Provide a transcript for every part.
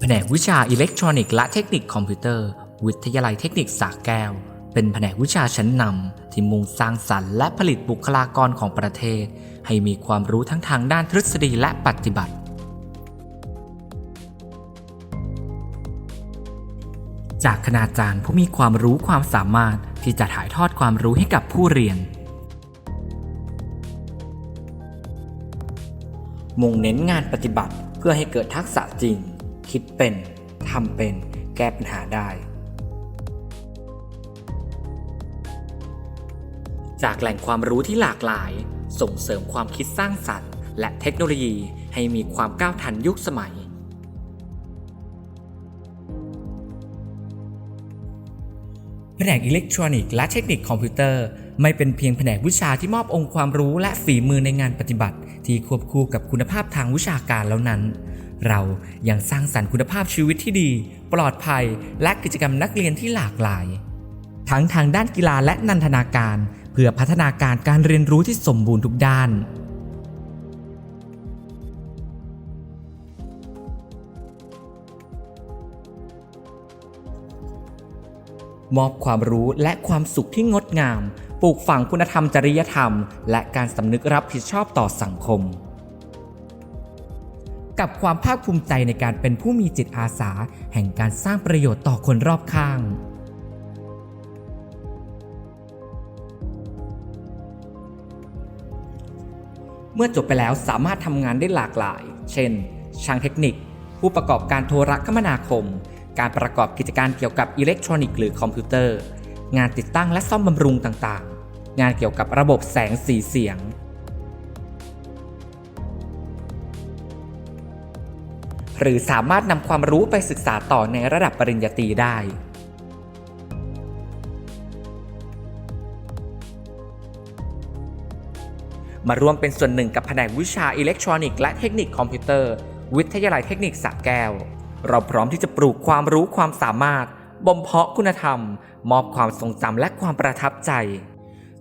แผนกวิชาอิเล็กทรอนิกส์และเทคนิคคอมพิวเตอร์ วิทยาลัยเทคนิคสระแก้ว เป็นแผนกวิชาชั้นนำที่มุ่งสร้างสรรค์และผลิตบุคลากรของประเทศ ให้มีความรู้ทั้งทางด้านทฤษฎีและปฏิบัติ จากคณาจารย์ผู้มีความรู้ความสามารถที่จะถ่ายทอดความรู้ให้กับผู้เรียนมุ่งเน้นงานปฏิบัติเพื่อให้เกิดทักษะจริง คิดเป็น ทำเป็น แก้ปัญหาได้ จากแหล่งความรู้ที่หลากหลาย ส่งเสริมความคิดสร้างสรรค์ และเทคโนโลยีให้มีความก้าวทันยุคสมัย แผนกอิเล็กทรอนิกส์และเทคนิคคอมพิวเตอร์ไม่เป็นเพียงแผนกวิชาที่มอบองค์ความรู้และฝีมือในงานปฏิบัติ ที่ควบคู่กับคุณภาพทางวิชาการแล้วนั้น เรายังสร้างสรรค์คุณภาพชีวิตที่ดี ปลอดภัย และกิจกรรมนักเรียนที่หลากหลาย ทั้งทางด้านกีฬาและนันทนาการ เพื่อพัฒนาการการเรียนรู้ที่สมบูรณ์ทุกด้านมอบความรู้และความสุขที่งดงาม ปลูกฝังคุณธรรมจริยธรรม และการสำนึกรับผิดชอบต่อสังคม กับความภาคภูมิใจในการเป็นผู้มีจิตอาสา แห่งการสร้างประโยชน์ต่อคนรอบข้างเมื่อจบไปแล้วสามารถทำงานได้หลากหลาย เช่น ช่างเทคนิค ผู้ประกอบการโทรคมนาคม การประกอบกิจการเกี่ยวกับอิเล็กทรอนิกส์หรือคอมพิวเตอร์ งานติดตั้งและซ่อมบำรุงต่างๆ งานเกี่ยวกับระบบแสงสีเสียง หรือสามารถนำความรู้ไปศึกษาต่อในระดับปริญญาตรีได้ มาร่วมเป็นส่วนหนึ่งกับแผนกวิชาอิเล็กทรอนิกส์และเทคนิคคอมพิวเตอร์ วิทยาลัยเทคนิคสระแก้ว เราพร้อมที่จะปลูกความรู้ความสามารถบ่มเพาะคุณธรรม มอบความทรงจำและความประทับใจ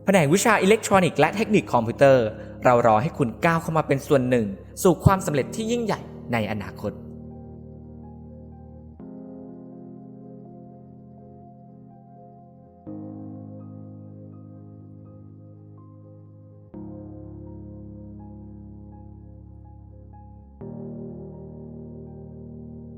แผนกวิชาอิเล็กทรอนิกส์และเทคนิคคอมพิวเตอร์ เรารอให้คุณก้าวเข้ามาเป็นส่วนหนึ่ง สู่ความสำเร็จที่ยิ่งใหญ่ในอนาคต